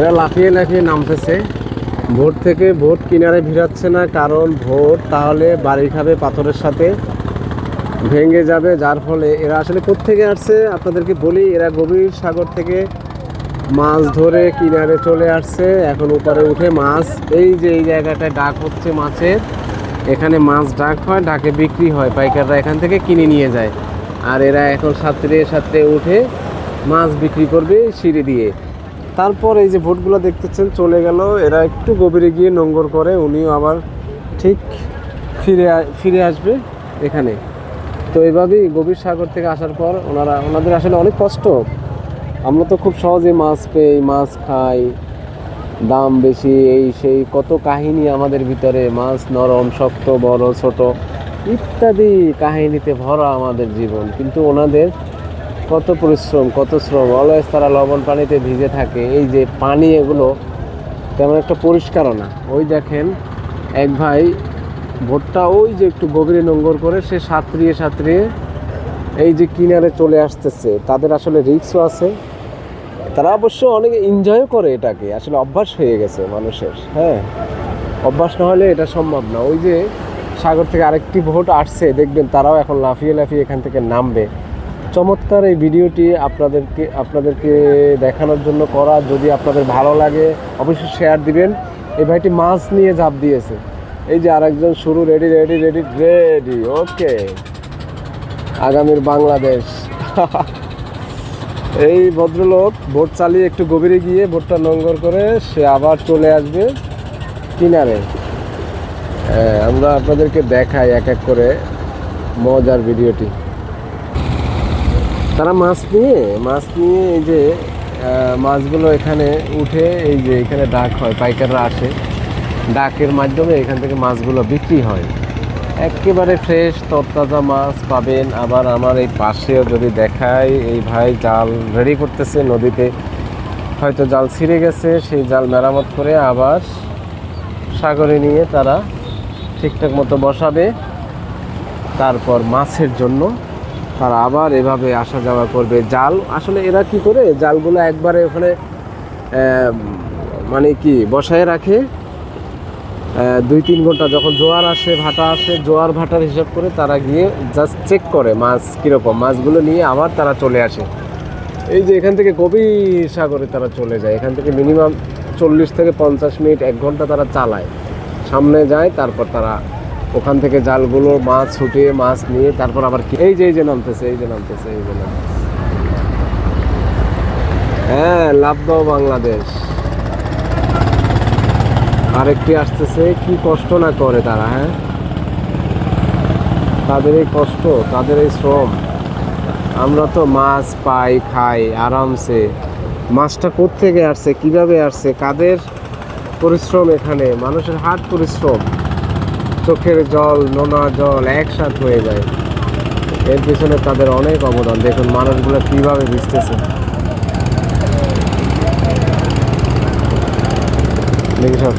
এরা লাফিয়ে লাফিয়ে নামতেছে। ভোট থেকে ভোট কিনারে ভিড়াচ্ছে না, কারণ ভোট তাহলে বাড়ি খাবে পাথরের সাথে, ভেঙে যাবে, যার ফলে এরা আসলে কোত্থেকে আসছে আপনাদেরকে বলি, এরা গভীর সাগর থেকে মাছ ধরে কিনারে চলে আসছে, এখন উপরে উঠে মাছ, এই যে এই জায়গাটায় ডাক হচ্ছে মাছের, এখানে মাছ ডাক হয়, ডাকে বিক্রি হয়, পাইকাররা এখান থেকে কিনে নিয়ে যায়, আর এরা এখন সাঁতরে সাঁতরে উঠে মাছ বিক্রি করবে সিঁড়ি দিয়ে। তারপর এই যে ভোটগুলো দেখতেছেন, চলে গেল। এরা একটু গভীরে গিয়ে নোঙ্গর করে উনিও আবার ঠিক ফিরে ফিরে আসবে এখানে। তো এইভাবেই গভীর সাগর থেকে আসার পর ওনারা, ওনাদের আসলে অনেক কষ্ট। আমরা তো খুব সহজে মাছ পেই, মাছ খাই, দাম বেশি, এই সেই কত কাহিনী আমাদের ভিতরে, মাছ নরম, শক্ত, বড়, ছোট, ইত্যাদি কাহিনীতে ভরা আমাদের জীবন। কিন্তু ওনাদের কত পরিশ্রম, কত শ্রম অলওয়েজ তারা লবণ পানিতে ভিজে থাকে। এই যে পানি এগুলো তেমন একটা পরিষ্কারও না। ওই দেখেন, এক ভাই ভোটটা ওই যে একটু গভীরে নোঙ্গর করে সে সাঁতরিয়ে সাঁতরিয়ে এই যে কিনারে চলে আসতেছে। তাদের আসলে রিক্সও আছে। তারা অবশ্য অনেক এনজয়ও করে এটাকে। আসলে অভ্যাস হয়ে গেছে মানুষের হ্যাঁ? অভ্যাস না হলে এটা সম্ভব না। ওই যে সাগর থেকে আরেকটি ভোট আসছে, দেখবেন তারাও এখন লাফিয়ে লাফিয়ে এখান থেকে নামবে। চমৎকার এই ভিডিওটি আপনাদেরকে আপনাদেরকে দেখানোর জন্য করা। যদি আপনাদের ভালো লাগে অবশ্যই শেয়ার দিবেন। এই ভাইটি মাছ নিয়ে ঝাঁপ দিয়েছে। এই যে আরেকজন শুরু ready ready ready ready okay আগামীর বাংলাদেশ। এই ভদ্রলোক ভোট চালিয়ে একটু গভীরে গিয়ে ভোটটা নোঙ্গর করে সে আবার চলে আসবে কিনারে। হ্যাঁ, আমরা আপনাদেরকে দেখাই এক এক করে মজার ভিডিওটি। তারা মাছ নিয়ে মাছ নিয়ে এই যে মাছগুলো এখানে উঠে এই যে এখানে ডাক হয়, পাইকাররা আসে। ডাকের মাধ্যমে এখান থেকে মাছগুলো বিক্রি হয়। একেবারে ফ্রেশ তরতাজা মাছ পাবেন। আবার আমার এই পাশেও যদি দেখায় এই ভাই জাল রেডি করতেছে নদীতে। হয়তো জাল ছিঁড়ে গেছে, সেই জাল মেরামত করে আবার সাগরে নিয়ে তারা ঠিকঠাক মতো বসাবে। তারপর মাছের জন্য তারা আবার এভাবে আসা যাওয়া করবে। জাল, আসলে এরা কি করে? জালগুলো একবারে ওখানে মানে কি, বসায় রাখে। দুই তিন ঘণ্টা যখন জোয়ার আসে, ভাটা আসে, জোয়ার ভাটার হিসাব করে তারা গিয়ে জাস্ট চেক করে মাছ কীরকম। মাছগুলো নিয়ে আবার তারা চলে আসে। এই যে এখান থেকে গভীর সাগরে তারা চলে যায়। এখান থেকে মিনিমাম চল্লিশ থেকে পঞ্চাশ মিনিট, এক ঘণ্টা তারা চালায়। সামনে যায়, তারপর তারা ওখান থেকে জালগুলো, মাছ ছুটিয়ে মাছ নিয়ে তারপর আবার এই যে এই যে নামতেছে, এই যে নামতেছে, এই যে নামতেছে। হ্যাঁ লাভ দাও বাংলাদেশ। আরেকটি আসতেছে, কি কষ্ট না করে তারা হ্যাঁ? তাদের এই কষ্ট, তাদের এই শ্রম। আমরা তো মাছ পাই, খাই, আরামসে। মাছটা কোত্থেকে আসছে, কীভাবে আসছে? কাদের পরিশ্রম এখানে? মানুষের হাট পরিশ্রম। চোখের জল নোনা জল একসাথ হয়ে যায়। এর পিছনে তাদের অনেক অবদান। দেখুন মানুষগুলো কীভাবে ভিজতেছে। দেখি সব।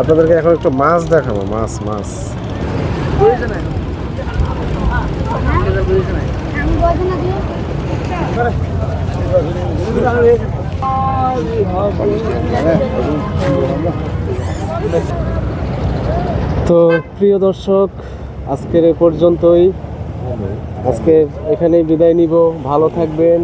আপনাদেরকে এখন একটু মাছ দেখাবো। মাছ মাছ। তো প্রিয় দর্শক আজকের এ পর্যন্তই। আজকে এখানেই বিদায় নিব। ভালো থাকবেন।